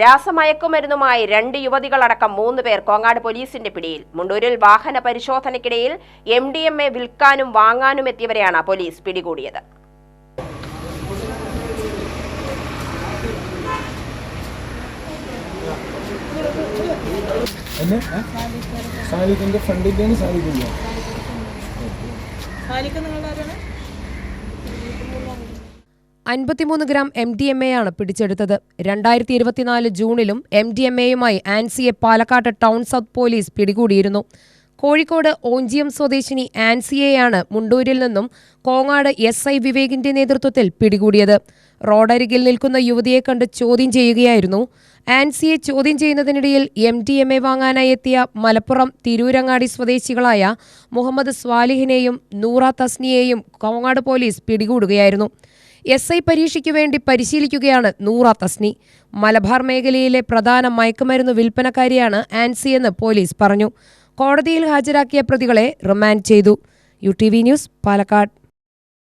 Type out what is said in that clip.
രാസമയക്കുമരുന്നുമായി രണ്ട് യുവതികളടക്കം മൂന്ന് പേർ കോങ്ങാട് പോലീസിന്റെ പിടിയിൽ. മുണ്ടൂരിൽ വാഹന പരിശോധനയ്ക്കിടയിൽ എം ഡി എം എ വിൽക്കാനും വാങ്ങാനും എത്തിയവരെയാണ് പോലീസ് പിടികൂടിയത്. എന്നെ? സാലിക്കിന്റെ ഫ്രണ്ടിന്റെയാണ് സാലിക്കില്ല അൻപത്തിമൂന്ന് gram M D M A ആണ് പിടിച്ചെടുത്തത്. രണ്ടായിരത്തി ഇരുപത്തിനാല് ജൂണിലും എം ഡി എം എയുമായി ആൻസിയെ പാലക്കാട് ടൗൺ സൗത്ത് പോലീസ് പിടികൂടിയിരുന്നു. കോഴിക്കോട് ഓഞ്ചിയം സ്വദേശിനി ആൻസിയെയാണ് മുണ്ടൂരിൽ നിന്നും കോങ്ങാട് എസ് ഐ വിവേകിന്റെ നേതൃത്വത്തിൽ പിടികൂടിയത്. റോഡരികിൽ നിൽക്കുന്ന യുവതിയെ കണ്ട് ചോദ്യം ചെയ്യുകയായിരുന്നു. ആൻസിയെ ചോദ്യം ചെയ്യുന്നതിനിടയിൽ എം ഡി എം എ വാങ്ങാനായി എത്തിയ മലപ്പുറം തിരൂരങ്ങാടി സ്വദേശികളായ മുഹമ്മദ് സ്വാലിഹിനെയും നൂറ തസ്നിയെയും കോങ്ങാട് പോലീസ് പിടികൂടുകയായിരുന്നു. എസ് ഐ പരീക്ഷയ്ക്ക് വേണ്ടി പരിശീലിക്കുകയാണ് നൂറ തസ്നി. മലബാർ മേഖലയിലെ പ്രധാന മയക്കുമരുന്ന് വിൽപ്പനക്കാരിയാണ് ആൻസിയെന്ന് പോലീസ് പറഞ്ഞു. കോടതിയിൽ ഹാജരാക്കിയ പ്രതികളെ റിമാൻഡ് ചെയ്തു. U T V news Palakkad.